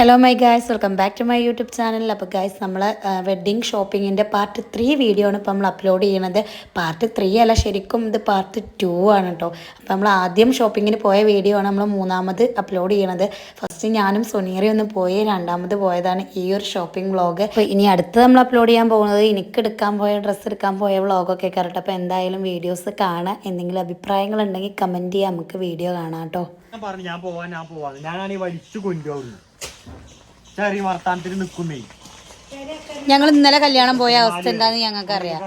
Hello my guys welcome back to my YouTube channel അപ്പോൾ guys നമ്മൾ wedding ഷോപ്പിങ്ങിന്റെ part three video ആണ് ഇപ്പോൾ നമ്മൾ അപ്ലോഡ് ചെയ്യണത്. പാർട്ട് ത്രീ അല്ല ശരിക്കും ഇത് പാർട്ട് ടു ആണ് കേട്ടോ അപ്പോൾ നമ്മൾ ആദ്യം ഷോപ്പിങ്ങിന് പോയ വീഡിയോ ആണ് നമ്മൾ മൂന്നാമത് അപ്ലോഡ് ചെയ്യണത്. ഫസ്റ്റ് ഞാനും സുനീറി ഒന്ന് പോയി രണ്ടാമത് പോയതാണ് ഈ ഒരു ഷോപ്പിംഗ് വ്ളോഗ് അപ്പോൾ ഇനി അടുത്ത് നമ്മൾ അപ്ലോഡ് ചെയ്യാൻ പോകുന്നത് എനിക്ക് എടുക്കാൻ പോയ ഡ്രസ്സ് എടുക്കാൻ പോയ വ്ളോഗൊക്കെ കറക്റ്റ് അപ്പോൾ എന്തായാലും വീഡിയോസ് കാണാൻ എന്തെങ്കിലും അഭിപ്രായങ്ങൾ ഉണ്ടെങ്കിൽ കമന്റ് ചെയ്യാം. നമുക്ക് വീഡിയോ കാണാം കേട്ടോ ഞാൻ പോവാൻ ഞാൻ പോവാന്ന് ഞാനാണ് ഈ വലിച്ചു കൊണ്ടുപോകുന്നു ചെറിയ വർത്താനത്തിന് നിക്കുന്നേ. ഞങ്ങൾ ഇന്നലെ കല്യാണം പോയ അവസ്ഥ എന്താണെന്ന് ഞങ്ങൾക്ക് അറിയാം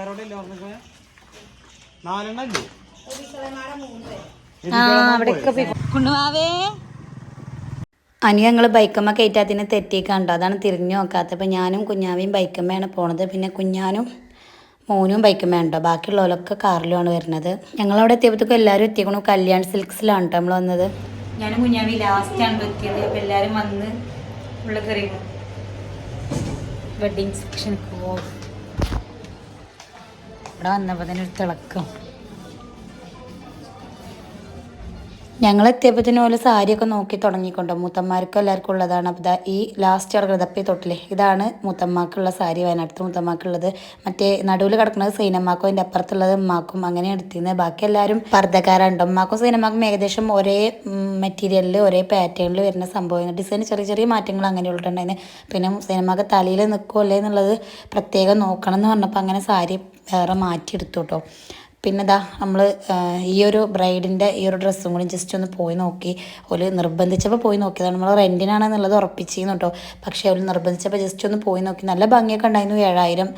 അനി ഞങ്ങൾ ബൈക്കമ്മ കയറ്റാത്തിന് തെറ്റിക്കാണ്ടോ അതാണ് തിരിഞ്ഞു നോക്കാത്തത്. അപ്പം ഞാനും കുഞ്ഞാവിയും ബൈക്കമ്മയാണ് പോണത്. പിന്നെ കുഞ്ഞാനും മോനും ബൈക്കമ്മ ഉണ്ടോ? ബാക്കിയുള്ളവരൊക്കെ കാറിലുമാണ് വരുന്നത്. ഞങ്ങൾ അവിടെ എത്തിയപ്പോഴത്തേക്കും എല്ലാവരും എത്തിക്കണു കല്യാൺ സിൽക്സിലാണ് കേട്ടോ നമ്മൾ വന്നത്. ഞാനും കുഞ്ഞാവി ലാസ്റ്റ് ആണ് എത്തിയത്. അപ്പം എല്ലാവരും വന്ന് വെഡിങ് സെക്ഷൻ പോകും ഇവിടെ വന്നപ്പോൾ തന്നെ ഒരു തിളക്കം. ഞങ്ങൾ എത്തിയപ്പോഴത്തേനും ഓൽ സാരിയൊക്കെ നോക്കി തുടങ്ങിക്കൊണ്ടോ മൂത്തന്മാർക്കും എല്ലാവർക്കും ഉള്ളതാണ്. അപ്പോൾ ഇതാ ഈ ലാസ്റ്റ് ഇറങ്ങുന്നപ്പി തൊട്ടില്ലേ ഇതാണ് മൂത്തമ്മാക്കുള്ള സാരി വയനാട്ടിൽ മൂത്തമ്മാക്കുള്ളത്. മറ്റേ നടുവിൽ കിടക്കുന്നത് സൈനമ്മാക്കും അതിന്റെ അപ്പുറത്തുള്ളത് ഉമ്മാക്കും. അങ്ങനെ എടുത്തിരുന്നത് ബാക്കി എല്ലാവരും പർദ്ദക്കാരുണ്ട് ഉമ്മാക്കും സൈനമ്മാക്കും ഏകദേശം ഒരേ മെറ്റീരിയലിൽ ഒരേ പാറ്റേണിൽ വരുന്ന സംഭവം. ഡിസൈൻ ചെറിയ ചെറിയ മാറ്റങ്ങൾ അങ്ങനെ ഉള്ളിട്ടുണ്ടായിരുന്നു പിന്നെ സൈനമ്മാക്ക് തലയിൽ നിൽക്കുമല്ലേ എന്നുള്ളത് പ്രത്യേകം നോക്കണം എന്ന് പറഞ്ഞപ്പോൾ അങ്ങനെ സാരി വേറെ മാറ്റിയെടുത്തു കേട്ടോ പിന്നെ ദാ നമ്മൾ ഈ ഒരു ബ്രൈഡിന്റെ ഈ ഒരു ഡ്രസ്സും കൂടി ജസ്റ്റ് ഒന്ന് പോയി നോക്കി. ഒരു നിർബന്ധിച്ചപ്പോൾ പോയി നോക്കിയതാണ്. നമ്മൾ റെന്റിനാണെന്നുള്ളത് ഉറപ്പിച്ചിരുന്നു കേട്ടോ പക്ഷേ അവർ നിർബന്ധിച്ചപ്പോൾ ജസ്റ്റ് ഒന്ന് പോയി നോക്കി. നല്ല ഭംഗിയൊക്കെ ഉണ്ടായിരുന്നു. ഏഴായിരം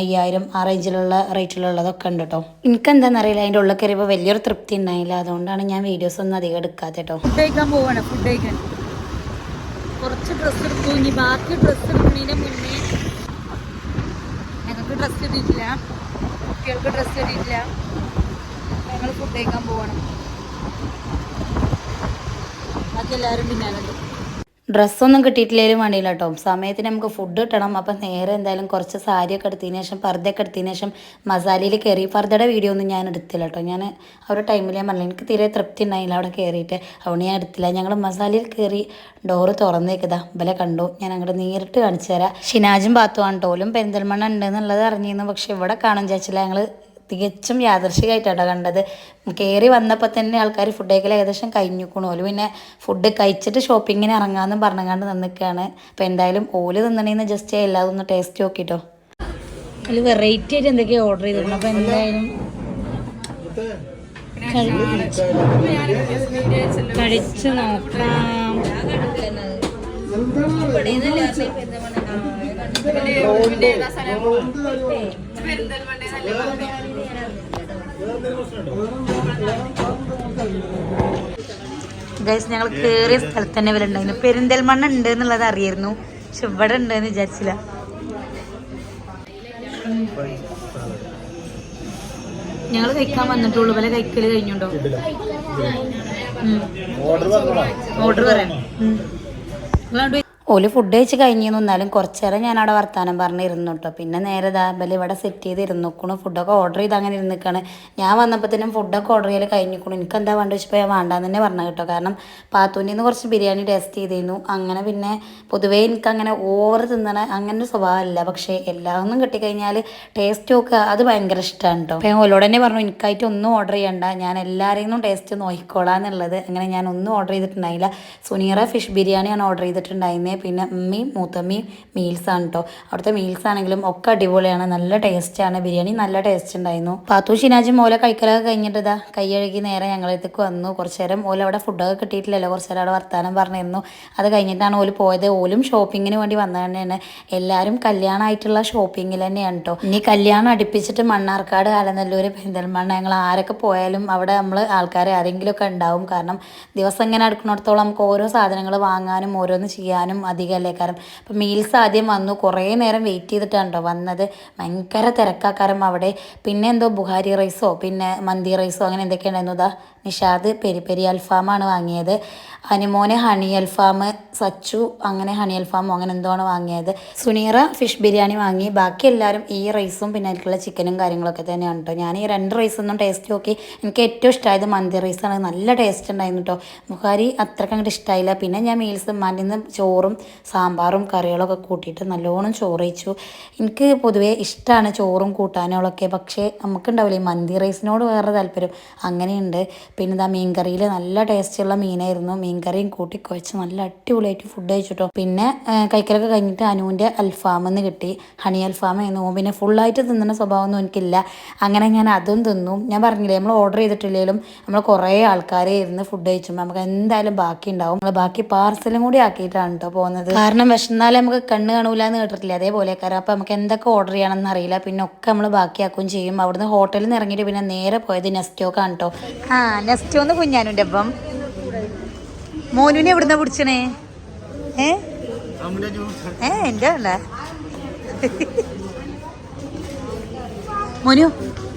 അയ്യായിരം ആ റേഞ്ചിലുള്ള റേറ്റിലുള്ളതൊക്കെ ഉണ്ട് കേട്ടോ എനിക്ക് എന്താണെന്നറിയില്ല അതിന്റെ ഉള്ളിൽ കയറിയപ്പോൾ വലിയൊരു തൃപ്തി ഉണ്ടായില്ല. അതുകൊണ്ടാണ് ഞാൻ വീഡിയോസ് ഒന്നും അധികം എടുക്കാതെ കേട്ടോ ഫുഡ് കഴിക്കാൻ പോവാണ്. ഫുഡ് കഴിക്കാൻ. കുറച്ച് ഡ്രസ്സ് എടുത്തു. ഇനി ബാക്കി ഡ്രസ്സ് എടുക്കുന്നതിന് മുന്നേ ഞങ്ങൾക്ക് ഡ്രസ്സ് കിട്ടിയിട്ടില്ല കുട്ടികൾക്ക് ഡ്രസ്സ് കിട്ടിയിട്ടില്ല ഞങ്ങൾ ഫുഡ് കഴിക്കാൻ പോവാണ്. ബാക്കി എല്ലാവരും പിന്നാലുണ്ട് ഡ്രസ്സൊന്നും കിട്ടിയിട്ടില്ലേലും വേണ്ടിയില്ല കേട്ടോ. സമയത്തിന് നമുക്ക് ഫുഡ് കിട്ടണം. അപ്പം നേരെ എന്തായാലും കുറച്ച് സാരിയൊക്കെ എടുത്തതിന് ശേഷം പർദ്ദയൊക്കെ എടുത്തതിന് ശേഷം മസാലയിൽ കയറി. പർദ്ദയുടെ വീഡിയോ ഒന്നും ഞാൻ എടുത്തില്ല കേട്ടോ. ഞാൻ ആ ഒരു ടൈമിൽ ഞാൻ പറഞ്ഞില്ല എനിക്ക് തീരെ തൃപ്തി ഉണ്ടായില്ല അവിടെ കയറിയിട്ട്. അതുകൊണ്ട് ഞാൻ എടുത്തില്ല. ഞങ്ങൾ മസാലയിൽ കയറി ഡോറ് തുറന്നേക്കതാ ഇവലെ കണ്ടു. ഞാൻ അങ്ങോട്ട് നേരിട്ട് കാണിച്ചു തരാം. ഷിനാജും ബാത്തുവാണ് ടോലും പെരിന്തൽമണ്ണ ഉണ്ട് എന്നുള്ളത് അറിഞ്ഞിരുന്നു. പക്ഷേ ഇവിടെ കാണാൻ വിചാരിച്ചില്ല. ഞങ്ങൾ തികച്ചും യാദർശികമായിട്ടാണ് കണ്ടത്. കയറി വന്നപ്പോൾ തന്നെ ആൾക്കാർ ഫുഡ് കഴിക്കൽ ഏകദേശം കഴിഞ്ഞിക്കണു. ഓൽ പിന്നെ ഫുഡ് കഴിച്ചിട്ട് ഷോപ്പിങ്ങിന് ഇറങ്ങാമെന്നും പറഞ്ഞങ്ങാണ്ട് നിന്നിക്കുകയാണ് അപ്പോൾ എന്തായാലും ഓൽ തിന്നണേന്ന് ജസ്റ്റ് എല്ലാതും ഒന്ന് ടേസ്റ്റ് നോക്കിട്ടോ. അതിൽ വെറൈറ്റി ആയിട്ട് എന്തൊക്കെയാണ് ഓർഡർ ചെയ്തിട്ടുണ്ട് അപ്പോൾ എന്തായാലും കഴിച്ച് നോക്കാം. ഗൈസ് ഞങ്ങൾ കയറിയ സ്ഥലത്ത് തന്നെ ഇവരുണ്ടായിരുന്നു പെരിന്തൽമണ്ണ ഉണ്ട് എന്നുള്ളത് അറിയായിരുന്നു. പക്ഷെ ഇവിടെ ഉണ്ട് എന്ന് വിചാരിച്ചില്ല. ഞങ്ങൾ കഴിക്കാൻ വന്നിട്ടുള്ളൂ. ഇവരെ കഴിക്കൽ കഴിഞ്ഞുണ്ടോ? ഓർഡർ പറയാം. ഓൽ ഫുഡ് കഴിച്ച് കഴിഞ്ഞിരുന്നു. എന്നാലും കുറച്ച് നേരം ഞാൻ അവിടെ വർത്താനം പറഞ്ഞിരുന്നു കേട്ടോ പിന്നെ നേരെ ദാബൽ ഇവിടെ സെറ്റ് ചെയ്ത് ഇരുന്നിക്കണു ഫുഡൊക്കെ ഓർഡർ ചെയ്ത് അങ്ങനെ ഇരുന്നിക്കാണ്. ഞാൻ വന്നപ്പോഴത്തേനും ഫുഡൊക്കെ ഓർഡർ ചെയ്യൽ കഴിഞ്ഞിക്കണു. എനിക്ക് എന്താ വേണ്ട വെച്ചപ്പോൾ ഞാൻ വേണ്ടാന്ന് തന്നെ പറഞ്ഞു കേട്ടോ കാരണം പാത്തൂന്റെ നിന്ന് കുറച്ച് ബിരിയാണി ടേസ്റ്റ് ചെയ്തിരുന്നു. അങ്ങനെ പിന്നെ പൊതുവേ എനിക്ക് അങ്ങനെ ഓവർ തിന്നണ അങ്ങനെ ഒരു സ്വഭാവമല്ല പക്ഷേ എല്ലാമൊന്നും കിട്ടിക്കഴിഞ്ഞാൽ ടേസ്റ്റ് നോക്കുക അത് ഭയങ്കര ഇഷ്ടമാണ് കേട്ടോ ഞാൻ ഓലോട് തന്നെ പറഞ്ഞു എനിക്കായിട്ട് ഒന്നും ഓർഡർ ചെയ്യണ്ട. ഞാൻ എല്ലാവരെയും ടേസ്റ്റ് നോക്കിക്കോളാം എന്നുള്ളത്. അങ്ങനെ ഞാൻ ഒന്നും ഓർഡർ ചെയ്തിട്ടുണ്ടായില്ല. സുനീറ ഫിഷ് ബിരിയാണിയാണ് ഓർഡർ ചെയ്തിട്ടുണ്ടായിരുന്നത് പിന്നെ ഉമ്മയും മൂത്തമ്മയും മീൽസാണ് കേട്ടോ അവിടുത്തെ മീൽസ് ആണെങ്കിലും ഒക്കെ അടിപൊളിയാണ്. നല്ല ടേസ്റ്റാണ് ബിരിയാണി നല്ല ടേസ്റ്റ് ഉണ്ടായിരുന്നു. പാത്തു ഷിനാജും മോലെ കഴിക്കലൊക്കെ കഴിഞ്ഞിട്ട് ഇതാ കൈ കഴുകി നേരെ ഞങ്ങളത്തേക്ക് വന്നു. കുറച്ച് നേരം ഓല അവിടെ ഫുഡൊക്കെ കിട്ടിയിട്ടില്ലല്ലോ. കുറച്ച് നേരം അവിടെ വർത്താനം പറഞ്ഞിരുന്നു. അത് കഴിഞ്ഞിട്ടാണ് ഓൽ പോയത്. ഓലും ഷോപ്പിങ്ങിന് വേണ്ടി വന്നത് തന്നെയാണ്. എല്ലാവരും കല്യാണമായിട്ടുള്ള ഷോപ്പിങ്ങിൽ തന്നെയാണ് കേട്ടോ ഇനി കല്യാണം അടുപ്പിച്ചിട്ട് മണ്ണാർക്കാട് ആലനല്ലൂർ പെരിന്തൽമണ്ണ ഞങ്ങൾ ആരൊക്കെ പോയാലും അവിടെ നമ്മൾ ആൾക്കാർ ആരെങ്കിലുമൊക്കെ ഉണ്ടാവും. കാരണം ദിവസം ഇങ്ങനെ അടുക്കുന്നിടത്തോളം നമുക്ക് ഓരോ സാധനങ്ങൾ വാങ്ങാനും ഓരോന്ന് ചെയ്യാനും അധികമല്ലേ കാരണം ഇപ്പം മീൽസ് ആദ്യം വന്നു. കുറേ നേരം വെയിറ്റ് ചെയ്തിട്ടാണ് കേട്ടോ വന്നത്. ഭയങ്കര തിരക്കാക്കാരം അവിടെ പിന്നെ എന്തോ ബുഹാരി റൈസോ പിന്നെ മന്തി റൈസോ അങ്ങനെ എന്തൊക്കെ ഇതാ നിഷാദ് പെരി പെരി അൽഫാമാണ് വാങ്ങിയത്. അനുമോന് ഹണി അൽഫാം സച്ചു അങ്ങനെ ഹണി അൽഫാമോ അങ്ങനെ എന്തോ ആണ് വാങ്ങിയത്. സുനീറ ഫിഷ് ബിരിയാണി വാങ്ങി. ബാക്കി എല്ലാവരും ഈ റൈസും പിന്നെ അതിലുള്ള ചിക്കനും കാര്യങ്ങളൊക്കെ തന്നെയാണ് കേട്ടോ ഞാൻ ഈ രണ്ട് റൈസൊന്നും ടേസ്റ്റ് നോക്കി. എനിക്ക് ഏറ്റവും ഇഷ്ടമായത് മന്തി റൈസാണ് നല്ല ടേസ്റ്റ് ഉണ്ടായിരുന്നു കേട്ടോ ബുഹാരി അത്രയ്ക്ക് അങ്ങോട്ട് ഇഷ്ടമായില്ല പിന്നെ ഞാൻ മീൽസ് മന്തിന്ന് ചോറും സാമ്പാറും കറികളൊക്കെ കൂട്ടിയിട്ട് നല്ലോണം ചോറ് വെച്ചു എനിക്ക് പൊതുവേ ഇഷ്ടമാണ് ചോറും കൂട്ടാനുകളൊക്കെ. പക്ഷേ നമുക്കുണ്ടാവില്ലേ മന്തി റൈസിനോട് വേറെ താല്പര്യം. അങ്ങനെയുണ്ട്. പിന്നെ ഇതാ മീൻകറിയിൽ നല്ല ടേസ്റ്റുള്ള മീനായിരുന്നു. മീൻകറിയും കൂട്ടി കുഴച്ച് നല്ല അടിപൊളിയായിട്ട് ഫുഡ് കഴിച്ചിട്ടോ. പിന്നെ കൈക്കലൊക്കെ കഴിഞ്ഞിട്ട് അനുവിന്റെ അൽഫാമെന്ന് കിട്ടി. ഹണി അൽഫാം ആയിരുന്നു. പിന്നെ ഫുള്ളായിട്ട് തിന്നുന്ന സ്വഭാവമൊന്നും എനിക്കില്ല. അങ്ങനെ ഞാൻ അതും തിന്നു. ഞാൻ പറഞ്ഞില്ലേ നമ്മൾ ഓർഡർ ചെയ്തിട്ടില്ലെങ്കിലും നമ്മൾ കുറേ ആൾക്കാരെ ഇരുന്ന് ഫുഡ് കഴിച്ചുമ്പോൾ നമുക്ക് എന്തായാലും ബാക്കി ഉണ്ടാവും നമ്മൾ ബാക്കി പാർസലും കൂടി ആക്കിയിട്ടാണ് കേട്ടോ പോകുന്നത് കാരണം വിഷന്നാലേ നമുക്ക് കണ്ണ് കാണൂല എന്ന് കേട്ടിട്ടില്ല? അതേപോലെ കാരണം അപ്പോൾ നമുക്ക് എന്തൊക്കെ ഓർഡർ ചെയ്യണമെന്ന് അറിയില്ല. പിന്നെ ഒക്കെ നമ്മൾ ബാക്കിയാക്കുകയും ചെയ്യും. അവിടുന്ന് ഹോട്ടലിൽ നിന്ന് ഇറങ്ങിയിട്ട് പിന്നെ നേരെ പോയത് നെസ്റ്റോക്കാണ് കേട്ടോ ആ നെസ്റ്റോ എന്ന് കുഞ്ഞാനുന്റെ അപ്പം. മോനുവിനെ എവിടുന്ന പിടിച്ചണേ? ഏ? ഏ എന്റെ അല്ല. മോനു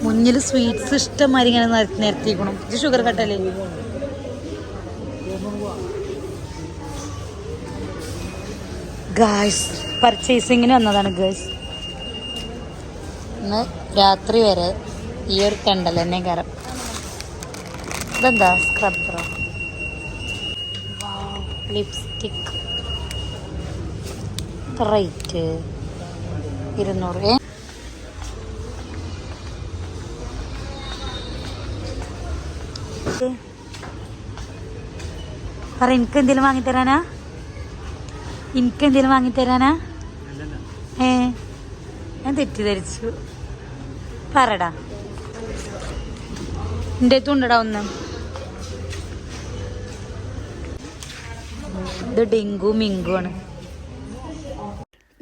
മുന്നിൽ സ്വീറ്റ്സ് ഇഷ്ടം മാതിരി ഇങ്ങനെ നിര- നിരത്തിക്കണം ഇത് ഷുഗർ കട്ടല്ലേ ഗായ്സ് പർച്ചേസിങ്ങിന് വന്നതാണ് ഗേൾസ് ഇന്ന് രാത്രി വരെ ഈ ഒരു കണ്ടൽ തന്നെ കയറും ഇതെന്താ സ്ക്രബ്ബറോ ലിപ്സ്റ്റിക് റേറ്റ് ഇരുന്നൂറ്. ഏ? എനിക്ക് എന്തെങ്കിലും വാങ്ങിത്തരാനാ? എനിക്ക് എന്തെങ്കിലും വാങ്ങിത്തരാനാ ഏ ഞാൻ തെറ്റിദ്ധരിച്ചു. പറടാ. എന്റെ അടുത്തുണ്ടടാ ഒന്ന്. ഇത് ഡെങ്കു മിങ്കു ആണ്.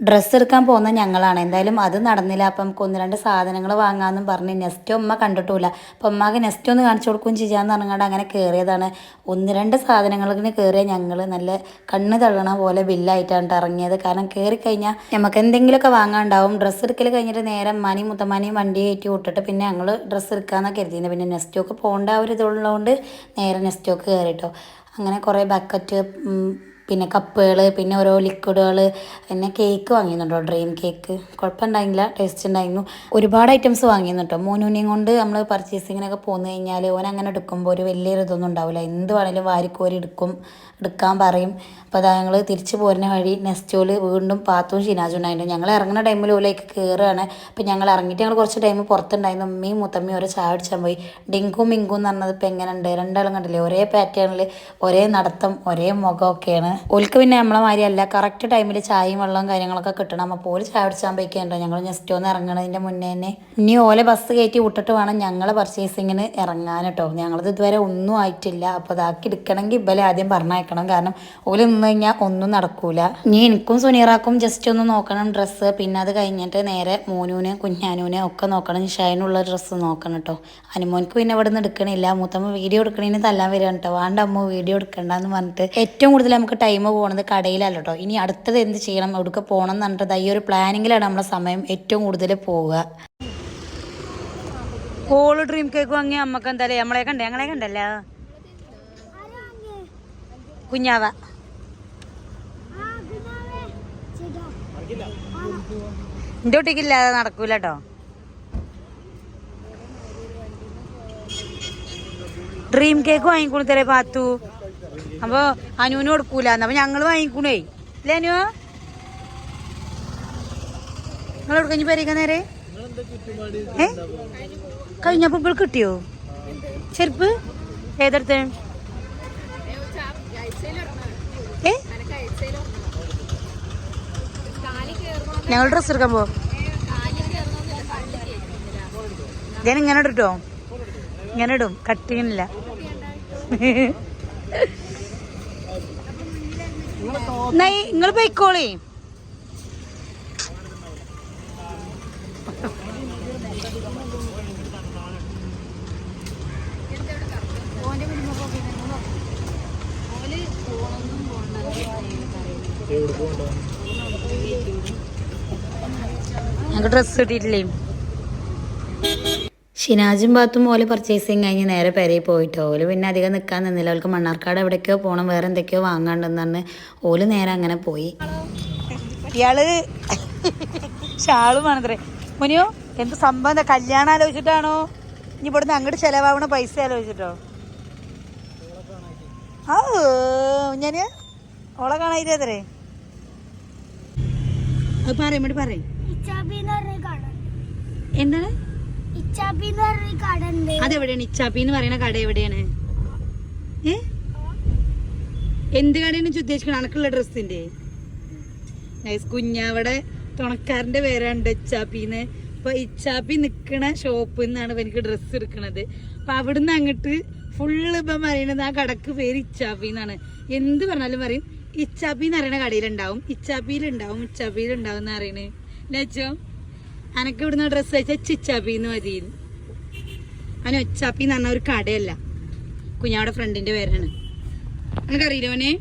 ഡ്രസ്സ് എടുക്കാൻ പോകുന്ന ഞങ്ങളാണ്. എന്തായാലും അത് നടന്നില്ല. അപ്പം നമുക്ക് ഒന്ന് രണ്ട് സാധനങ്ങൾ വാങ്ങാമെന്നും പറഞ്ഞ് നെസ്റ്റ് ഉമ്മ കണ്ടിട്ടില്ല അപ്പം ഉമ്മക്ക് നെസ്റ്റ് ഒന്ന് കാണിച്ചു കൊടുക്കുകയും ചെയ്യാമെന്ന് പറഞ്ഞാണ്ട് അങ്ങനെ കയറിയതാണ്. ഒന്ന് രണ്ട് സാധനങ്ങൾക്ക് കയറിയ ഞങ്ങൾ നല്ല കണ്ണ് തള്ളണ പോലെ ബില്ലായിട്ടാണ് ഇറങ്ങിയത്. കാരണം കയറി കഴിഞ്ഞാൽ നമുക്ക് എന്തെങ്കിലുമൊക്കെ വാങ്ങാണ്ടാവും ഡ്രസ്സ് എടുക്കൽ കഴിഞ്ഞിട്ട് നേരെ മനിയും മുത്തമാനിയും വണ്ടി കയറ്റി വിട്ടിട്ട് പിന്നെ ഞങ്ങൾ ഡ്രസ്സ് എടുക്കാമെന്നൊക്കെ കരുതിയത് പിന്നെ നെസ്റ്റോക്ക് പോകേണ്ട ഒരു ഇതുള്ളതുകൊണ്ട് നേരെ നെസ്റ്റോക്ക് കയറിട്ടോ അങ്ങനെ കുറേ ബക്കറ്റ് പിന്നെ കപ്പുകൾ പിന്നെ ഓരോ ലിക്വിഡുകൾ പിന്നെ കേക്ക് വാങ്ങിയിരുന്നുണ്ടോ ഡ്രീം കേക്ക് കുഴപ്പമുണ്ടായില്ല ടേസ്റ്റ് ഉണ്ടായിരുന്നു. ഒരുപാട് ഐറ്റംസ് വാങ്ങിയിരുന്നു മോനൂനെയും കൊണ്ട് നമ്മൾ പർച്ചേസിങ്ങിനൊക്കെ പോന്നു കഴിഞ്ഞാൽ ഓൻ അങ്ങനെ എടുക്കുമ്പോൾ ഒരു വലിയൊരു ഇതൊന്നും ഉണ്ടാവില്ല എന്ത് വേണേലും വാരിക്കോരി എടുക്കും എടുക്കാൻ പറയും. അപ്പോൾ അതാ ഞങ്ങൾ തിരിച്ചു പോരുന്ന വഴി നെസ്റ്റോൽ വീണ്ടും പാത്തും ഷിനാജും ഉണ്ടായിരുന്നു. ഞങ്ങൾ ഇറങ്ങുന്ന ടൈമിൽ ഓലേക്ക് കയറുകയാണ് അപ്പം ഞങ്ങൾ ഇറങ്ങിയിട്ട് ഞങ്ങൾ കുറച്ച് ടൈം പുറത്തുണ്ടായിരുന്നു. അമ്മയും മുത്തമ്മയും ഓരോ ചായ അടിച്ചാൽ പോയി. ഡിങ്കും മിങ്കും എന്ന് പറഞ്ഞത് ഇപ്പം എങ്ങനെയുണ്ട്? രണ്ടാളും കണ്ടില്ലേ? ഒരേ പാറ്റേണിൽ ഒരേ നടത്തം ഒരേ മുഖമൊക്കെയാണ്. ഓൽക്ക് പിന്നെ നമ്മളെ മാതിരിയല്ല കറക്റ്റ് ടൈമിൽ ചായയും വെള്ളവും കാര്യങ്ങളൊക്കെ കിട്ടണം. അപ്പോൾ ഓൽ ചായ പിടിച്ചാൽ പോയിക്കേണ്ടോ? ഞങ്ങൾ ജസ്റ്റ് ഒന്ന് ഇറങ്ങണതിന്റെ മുന്നേ തന്നെ. ഇനി ഓലെ ബസ് കയറ്റി വിട്ടിട്ട് വേണം ഞങ്ങൾ പർച്ചേസിങ്ങിന് ഇറങ്ങാൻ കേട്ടോ. ഞങ്ങളത് ഇതുവരെ ഒന്നും ആയിട്ടില്ല. അപ്പോൾ അതാക്കി എടുക്കണമെങ്കിൽ ഇവലെ ആദ്യം പറഞ്ഞയക്കണം. കാരണം ഓൽ നിന്ന് കഴിഞ്ഞാൽ ഒന്നും നടക്കൂല. ഇനി എനിക്കും സുനീറാക്കും ജസ്റ്റ് ഒന്ന് നോക്കണം ഡ്രസ്സ് പിന്നെ അത് കഴിഞ്ഞിട്ട് നേരെ മോനൂന് കുഞ്ഞാനൂന് ഒക്കെ നോക്കണം. ഷൈനുള്ള ഡ്രസ്സ് നോക്കണം കേട്ടോ. അനുമോൻക്ക് പിന്നെ ഇവിടെ നിന്ന് എടുക്കണില്ല. മൂത്തമ്മ വീഡിയോ എടുക്കണേന് തല്ലാൻ വരികയാണ് കേട്ടോ. വേണ്ട അമ്മ വീഡിയോ എടുക്കണ്ടെന്ന് പറഞ്ഞിട്ട് ഏറ്റവും കൂടുതൽ നമുക്ക് ടൈം പോകുന്നത് കടയിലല്ല കേട്ടോ ഇനി അടുത്തത് എന്ത് ചെയ്യണം? എവിടെ പോകണം എന്ന് പറഞ്ഞിട്ട് ഈ ഒരു പ്ലാനിങ്ങിലാണ് നമ്മളെ സമയം ഏറ്റവും കൂടുതൽ പോവുക. കോൾ ഡ്രീം കേക്ക് വാങ്ങി അമ്മയ്ക്ക് എന്തായാലും നമ്മളെ കണ്ടേ? ഞങ്ങളെ കണ്ടല്ല? കുഞ്ഞാവ. എന്റെ കുട്ടിക്കില്ലാതെ നടക്കൂല കേട്ടോ ഡ്രീം കേക്ക് വാങ്ങിക്കൊണ്ടു തരേ പാത്തു? അപ്പൊ അനുവിന് കൊടുക്കൂല അപ്പൊ ഞങ്ങൾ വാങ്ങിക്കൂണേ. ഇല്ലേ അനു? നിങ്ങൾ എവിടെ കഴിഞ്ഞ് നേരെ? ഏ? കഴിഞ്ഞപ്പോ ഇപ്പോൾ കിട്ടിയോ? ചെരുപ്പ്? ഏതെടുത്ത്? ഞങ്ങൾ ഡ്രസ് എടുക്കാൻ പോ ഇങ്ങനെ ഇടട്ടോ? ഇങ്ങനെ ഇടും. കട്ടിങ്ങില്ല നിങ്ങൾ പോയിക്കോളേ. ഞങ്ങൾക്ക് ഡ്രസ് കിട്ടിയിട്ടില്ലേ? ഷിനാജും ബാത്തും ഓൽ പർച്ചേസിങ് കഴിഞ്ഞ് നേരെ പെരയിൽ പോയിട്ട്. ഓൽ പിന്നെ അധികം നിൽക്കാൻ നിന്നില്ല. അവൾക്ക് മണ്ണാർക്കാട് എവിടേക്കോ പോകണം വേറെ എന്തൊക്കെയോ വാങ്ങാണ്ടെന്നാണ് ഓൽ നേരെ അങ്ങനെ പോയി. ഇയാൾ ഷാളും മുനിയോ എന്ത് സംഭവം? എന്താ കല്യാണം ആലോചിച്ചിട്ടാണോ? ഇനി ഇവിടുന്ന് അങ്ങോട്ട് ചെലവാവണ പൈസ ആലോചിച്ചിട്ടോ? ആ ഞാൻ ഓളെ കാണാതിരേ അത് പറയും പറയും. എന്താണ്? അതെവിടെയാണ്? ഇച്ചാപ്പി എന്ന് പറയുന്ന കട എവിടെയാണ്? ഏ? എന്ത് കടയാണ് ഇജ്ജ് ഉദ്ദേശിക്കുന്നത് അനക്കുള്ള ഡ്രസ്സിന്റെ? കുഞ്ഞാവിടെ തുണക്കാരന്റെ പേരാണ്ട് ഇച്ചാപ്പിന്ന്. അപ്പൊ ഇച്ചാപ്പി നിക്കണ ഷോപ്പിൽ നിന്നാണ് എനിക്ക് ഡ്രസ്സ് എടുക്കണത്. അപ്പൊ അവിടുന്ന് അങ്ങോട്ട് ഫുള്ള് ഇപ്പം പറയണത് ആ കടക്ക് പേര് ഇച്ചാപ്പി എന്നാണ് എന്ത് പറഞ്ഞാലും പറയും. ഇച്ചാപ്പി എന്ന് പറയുന്ന കടയിലുണ്ടാവും. ഇച്ചാപ്പിയിലുണ്ടാവും ഇച്ചാപ്പിയിലുണ്ടാവും എന്ന് അറിയണേ ലച്ചോ അനക്ക് ഇവിടുന്ന് ഡ്രസ്സ് വെച്ചാൽ ചിച്ചാപ്പിന്ന് മതി അവന് ഒച്ചാപ്പി എന്ന് പറഞ്ഞ ഒരു കടയല്ല. കുഞ്ഞാവിടെ ഫ്രണ്ടിന്റെ പേരാണ്. അനക്കറിയില്ല അവനെ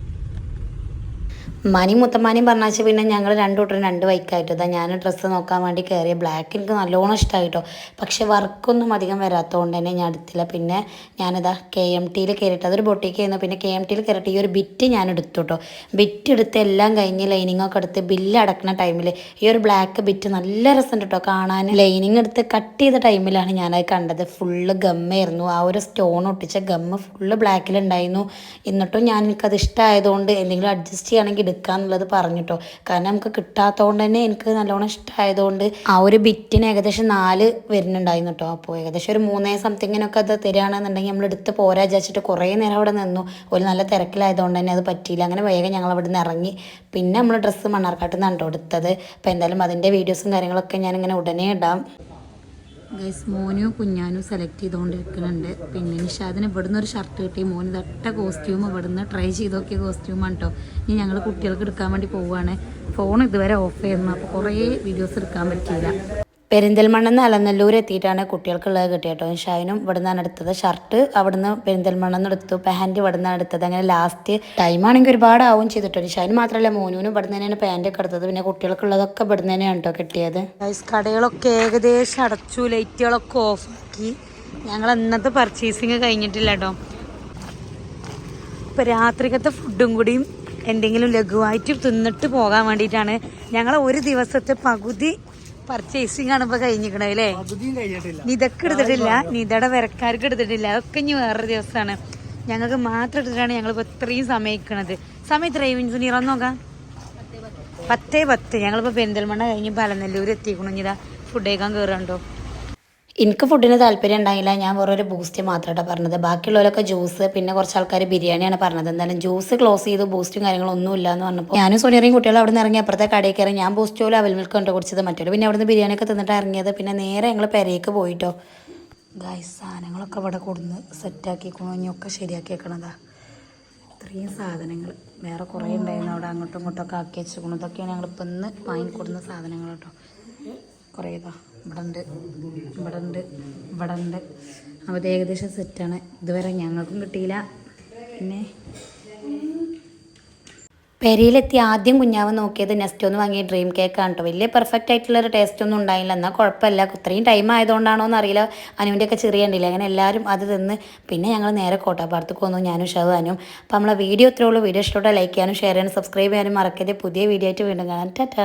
മനി മുത്തമ്മാനിയും പറഞ്ഞാച്ച പിന്നെ ഞങ്ങൾ രണ്ടു കൂട്ടരും രണ്ട് ബൈക്കായിട്ട്. ഇതാ ഞാൻ ഡ്രസ്സ് നോക്കാൻ വേണ്ടി കയറിയ ബ്ലാക്ക് എനിക്ക് നല്ലോണം ഇഷ്ടമായിട്ടോ പക്ഷെ വർക്കൊന്നും അധികം വരാത്തതുകൊണ്ട് തന്നെ ഞാൻ എടുത്തില്ല. പിന്നെ ഞാനിതാ കെ എം ടിയിൽ കയറിയിട്ട് അതൊരു ബൊട്ടിക്ക് ആയിരുന്നു. പിന്നെ കെ എം ടിയിൽ കയറിയിട്ട് ഈ ഒരു ബിറ്റ് ഞാൻ എടുത്തു കേട്ടോ ബിറ്റ് എടുത്ത് എല്ലാം കഴിഞ്ഞ് ലൈനിങ് ഒക്കെ എടുത്ത് ബില്ല് അടക്കുന്ന ടൈമിൽ ഈ ഒരു ബ്ലാക്ക് ബിറ്റ് നല്ല രസമുണ്ട് കേട്ടോ കാണാൻ ലൈനിങ് എടുത്ത് കട്ട് ചെയ്ത ടൈമിലാണ് ഞാനത് കണ്ടത്. ഫുള്ള് ഗമ്മായിരുന്നു ആ ഒരു സ്റ്റോൺ ഒട്ടിച്ച ഗമ്മ് ഫുള്ള് ബ്ലാക്കിലുണ്ടായിരുന്നു എന്നിട്ടും ഞാൻ എനിക്കത് ഇഷ്ടമായതുകൊണ്ട് എന്തെങ്കിലും അഡ്ജസ്റ്റ് ചെയ്യുകയാണെങ്കിൽ എടുക്കാന്നുള്ളത് പറഞ്ഞിട്ടോ. കാരണം നമുക്ക് കിട്ടാത്തതുകൊണ്ട് തന്നെ എനിക്ക് നല്ലോണം ഇഷ്ടമായതുകൊണ്ട് ആ ഒരു ബിറ്റിന് ഏകദേശം നാല് വരുന്നുണ്ടായിരുന്നു കേട്ടോ അപ്പോൾ ഏകദേശം ഒരു മൂന്നേ സംതിങ്ങിനൊക്കെ അത് തരികയാണെന്നുണ്ടെങ്കിൽ നമ്മൾ എടുത്ത് പോരാ വിചാരിച്ചിട്ട് കുറേ നേരം അവിടെ നിന്നു. ഒരു നല്ല തിരക്കിലായതുകൊണ്ട് തന്നെ അത് പറ്റിയില്ല. അങ്ങനെ വേഗം ഞങ്ങൾ അവിടെ നിന്ന് ഇറങ്ങി. പിന്നെ നമ്മൾ ഡ്രസ്സ് മണ്ണാർക്കാട്ടിൽ നിന്നാണ് കേട്ടോ എടുത്തത്. അപ്പോൾ എന്തായാലും അതിന്റെ വീഡിയോസും കാര്യങ്ങളൊക്കെ ഞാനിങ്ങനെ ഉടനെ ഇടാം. ഗൈസ് മോനും കുഞ്ഞാനും സെലക്ട് ചെയ്തുകൊണ്ടിരിക്കുന്നുണ്ട്. പിന്നെ നിഷാദിന് ഇവിടുന്ന് ഒരു ഷർട്ട് കിട്ടി. മോന് തട്ട കോസ്റ്റ്യൂം ഇവിടുന്ന് ട്രൈ ചെയ്ത് നോക്കിയ കോസ്റ്റ്യൂമാണ് കേട്ടോ ഇനി ഞങ്ങൾ കുട്ടികൾക്ക് എടുക്കാൻ വേണ്ടി പോവുകയാണ് ഫോൺ ഇതുവരെ ഓഫ് ചെയ്യുന്നു അപ്പോൾ കുറേ വീഡിയോസ് എടുക്കാൻ പറ്റിയില്ല. പെരിന്തൽമണ്ണെന്ന് അലനല്ലൂർ എത്തിയിട്ടാണ് കുട്ടികൾക്കുള്ളത് കിട്ടിയത് കേട്ടോ. ഷൈനും ഇവിടെ നിന്നാണ് എടുത്തത്. ഷർട്ട് അവിടുന്ന് പെരിന്തൽമണ്ണെന്ന് എടുത്തു. പാന്റ് ഇവിടെ നിന്നാണ് എടുത്തത്. അങ്ങനെ ലാസ്റ്റ് ടൈം ആണെങ്കിൽ ഒരുപാട് ആവും ചെയ്തിട്ടോ. ഷൈൻ മാത്രമല്ല മോനൂനും ഇവിടെ നിന്ന് തന്നെയാണ് പാന്റ് ഒക്കെ എടുത്തത്. പിന്നെ കുട്ടികൾക്കുള്ളതൊക്കെ ഇവിടെ നിന്ന് തന്നെയാണ് കേട്ടോ കിട്ടിയത്. കടകളൊക്കെ ഏകദേശം അടച്ചു. ലൈറ്റുകളൊക്കെ ഓഫാക്കി ഞങ്ങൾ ഇന്നത്തെ പർച്ചേസിങ് കഴിഞ്ഞിട്ടില്ല കേട്ടോ. ഇപ്പൊ രാത്രിക്കത്തെ ഫുഡും കൂടിയും എന്തെങ്കിലും ലഘുവായിട്ട് തിന്നിട്ട് പോകാൻ വേണ്ടിയിട്ടാണ് ഞങ്ങൾ ഒരു ദിവസത്തെ പകുതി പർച്ചേസിങ് ആണ് ഇപ്പൊ കഴിഞ്ഞിരിക്കണത് അല്ലേ? നിതക്ക് എടുത്തിട്ടില്ല. നിതയുടെ വിരക്കാർക്ക് എടുത്തിട്ടില്ല. അതൊക്കെ ഇനി വേറൊരു ദിവസമാണ്. ഞങ്ങൾക്ക് മാത്രം എടുത്തിട്ടാണ് ഞങ്ങൾ ഇപ്പൊ ഇത്രയും സമയിക്കണത് സമയം എത്രയും നീറന്ന് നോക്കാം. പത്തേ പത്ത്. ഞങ്ങളിപ്പോ പെരിന്തൽമണ്ണ കഴിഞ്ഞ് പലനെല്ലൂർ എത്തിക്കണു ഇതാ ഫുഡ് കഴിക്കാൻ കയറുണ്ടോ എനിക്ക് ഫുഡിന് താല്പര്യം ഉണ്ടായില്ല. ഞാൻ വേറൊരു ബൂസ്റ്റ് മാത്രമായിട്ടാണ് പറഞ്ഞത്. ബാക്കിയുള്ളവരൊക്കെ ജ്യൂസ് പിന്നെ കുറച്ച് ആൾക്കാർ ബിരിയാണിയാണ് പറഞ്ഞത്. എന്തായാലും ജ്യൂസ് ക്ലോസ് ചെയ്ത് ബൂസ്റ്റും കാര്യങ്ങളൊന്നും ഇല്ല എന്ന് പറഞ്ഞപ്പോൾ ഞാനും സോണിയറിയും കുട്ടികളും അവിടെ നിന്ന് ഇറങ്ങി അപ്പുറത്തെ കടയിൽ കയറി ഞാൻ ബൂസ്റ്റ് പോലും അവൽ മിൽക്ക് കൊണ്ട് കുടിച്ചത് മറ്റൊരു. പിന്നെ അവിടുന്ന് ബിരിയാണിയൊക്കെ തിന്നിട്ട് ഇറങ്ങിയത്. പിന്നെ നേരെ ഞങ്ങൾ പെരയ്ക്ക് പോയിട്ടോ. ഗായ് സാധനങ്ങളൊക്കെ ഇവിടെ കൊടുന്ന് സെറ്റാക്കി കുഞ്ഞൊക്കെ ശരിയാക്കി വെക്കണതാ. ഇത്രയും സാധനങ്ങൾ വേറെ കുറേ ഉണ്ടായിരുന്നു. അവിടെ അങ്ങോട്ടും ഇങ്ങോട്ടും ഒക്കെ ആക്കി വെച്ചിരിക്കണം ഇതൊക്കെയാണ് ഞങ്ങളിപ്പോൾ ഇന്ന് വാങ്ങിക്കൊടുന്ന സാധനങ്ങൾ കേട്ടോ. കുറേ ഇവിടെ ഉണ്ട് ഇവിടെ ഉണ്ട് അപ്പോൾ ഇത് ഏകദേശം സെറ്റാണ് ഇതുവരെ ഞങ്ങൾക്കും കിട്ടിയില്ല. പിന്നെ പെരിയിലെത്തി ആദ്യം കുഞ്ഞാവ് നോക്കിയത് നെസ്റ്റ് ഒന്ന് വാങ്ങിയ ഡ്രീം കേക്കാണ് കേട്ടോ വലിയ പെർഫെക്റ്റ് ആയിട്ടുള്ള ഒരു ടേസ്റ്റ് ഒന്നും ഉണ്ടായില്ല. എന്നാൽ കുഴപ്പമില്ല. ഇത്രയും ടൈം ആയതുകൊണ്ടാണോ എന്നറിയില്ല അനുവിന്റെ ഒക്കെ ചെറിയ ഉണ്ടില്ല അങ്ങനെ എല്ലാവരും അത് തിന്ന്. പിന്നെ ഞങ്ങൾ നേരെ കോട്ടാപ്പാടത്തേക്ക് വന്നു. ഞാനും ഷാനും അപ്പോൾ നമ്മളെ വീഡിയോ ഇത്രയുള്ളൂ വീഡിയോ ഇഷ്ടപ്പെട്ട ലൈക്ക് ചെയ്യാനും ഷെയർ ചെയ്യാനും സബ്സ്ക്രൈബ് ചെയ്യാനും മറക്കരുത്. പുതിയ വീഡിയോ ആയിട്ട് വീണ്ടും കാണാൻ ടാറ്റാ.